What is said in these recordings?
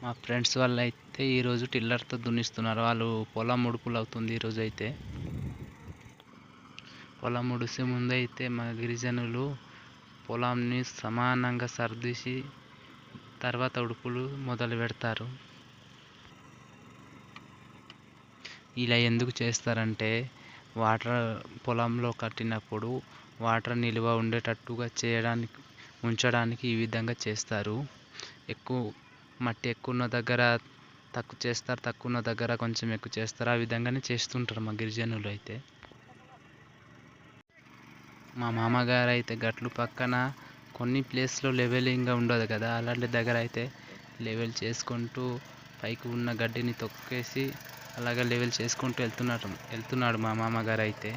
మా ఫ్రెండ్స్ వాళ్ళు అయితే ఈరోజు టిల్లర్తో దున్నిస్తున్నారు. వాళ్ళు పొలం ముడుపులు అవుతుంది ఈరోజు అయితే. పొలం ముడిసే ముందు అయితే మా గిరిజనులు పొలాన్ని సమానంగా సర్దిసి తర్వాత ఉడుపులు మొదలు పెడతారు. ఇలా ఎందుకు చేస్తారంటే వాటర్ పొలంలో కట్టినప్పుడు వాటర్ నిల్వ ఉండేటట్టుగా చేయడానికి ఉంచడానికి ఈ విధంగా చేస్తారు. ఎక్కువ మట్టి ఎక్కువ ఉన్న దగ్గర తక్కువ చేస్తారు తక్కువ ఉన్న దగ్గర కొంచెం ఎక్కువ చేస్తారు. ఆ విధంగానే చేస్తుంటారు మా గిరిజనులు అయితే. మా మామగారు అయితే గట్లు పక్కన కొన్ని ప్లేస్లో లెవెలింగ్గా ఉండదు కదా అలాంటి దగ్గర అయితే లెవెల్ చేసుకుంటూ పైకి ఉన్న గడ్డిని తొక్కేసి అలాగే లెవెల్ చేసుకుంటూ వెళ్తున్నారు వెళ్తున్నాడు మా మామగారు అయితే.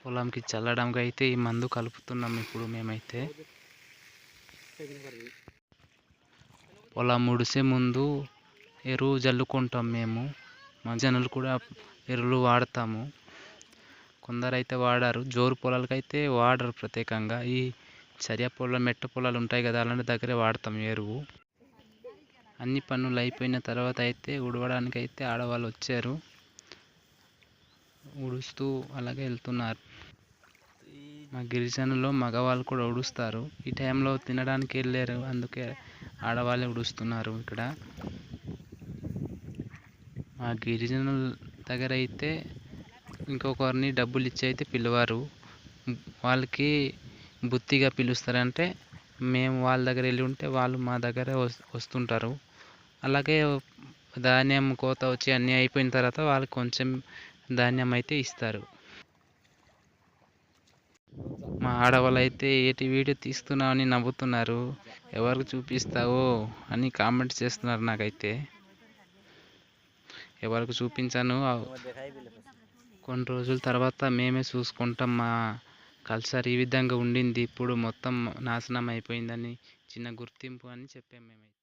పొలంకి చల్లడానికి అయితే ఈ మందు కలుపుతున్నాం ఇప్పుడు మేమైతే. పొలం ముడిసే ముందు ఎరువు జల్లుకుంటాం మేము. మా జనులు కూడా ఎరువులు వాడతాము. కొందరైతే వాడారు. జోరు పొలాలకైతే వాడరు ప్రత్యేకంగా. ఈ చర్య పొలం మెట్ట పొలాలు ఉంటాయి కదా అలాంటి దగ్గరే వాడతాం ఎరువు. అన్ని పనులు అయిపోయిన తర్వాత అయితే ఉడవడానికి అయితే ఆడవాళ్ళు వచ్చారు. ఉడుస్తూ అలాగే వెళ్తున్నారు. మా గిరిజనులో మగవాళ్ళు కూడా ఉడుస్తారు ఈ టైంలో తినడానికి వెళ్ళారు. అందుకే ఆడవాళ్ళే ఉడుస్తున్నారు ఇక్కడ. మా గిరిజనుల దగ్గర అయితే ఇంకొకరిని డబ్బులు ఇచ్చి అయితే పిలవారు. వాళ్ళకి బుత్తిగా పిలుస్తారంటే మేము వాళ్ళ దగ్గర వెళ్ళి ఉంటే వాళ్ళు మా దగ్గర వస్తుంటారు. అలాగే ధాన్యం కోత వచ్చి అన్నీ అయిపోయిన తర్వాత వాళ్ళు కొంచెం ధాన్యం అయితే ఇస్తారు. మా ఆడవాళ్ళు అయితే ఏటి వీడియో తీస్తున్నావు అని నవ్వుతున్నారు. ఎవరికి చూపిస్తావో అని కామెంట్ చేస్తున్నారు నాకైతే. ఎవరికి చూపించాను? కొన్ని రోజుల తర్వాత మేమే చూసుకుంటాం. మా కల్చర్ ఈ విధంగా ఉండింది. ఇప్పుడు మొత్తం నాశనం అయిపోయిందని చిన్న గుర్తింపు అని చెప్పాము మేమైతే.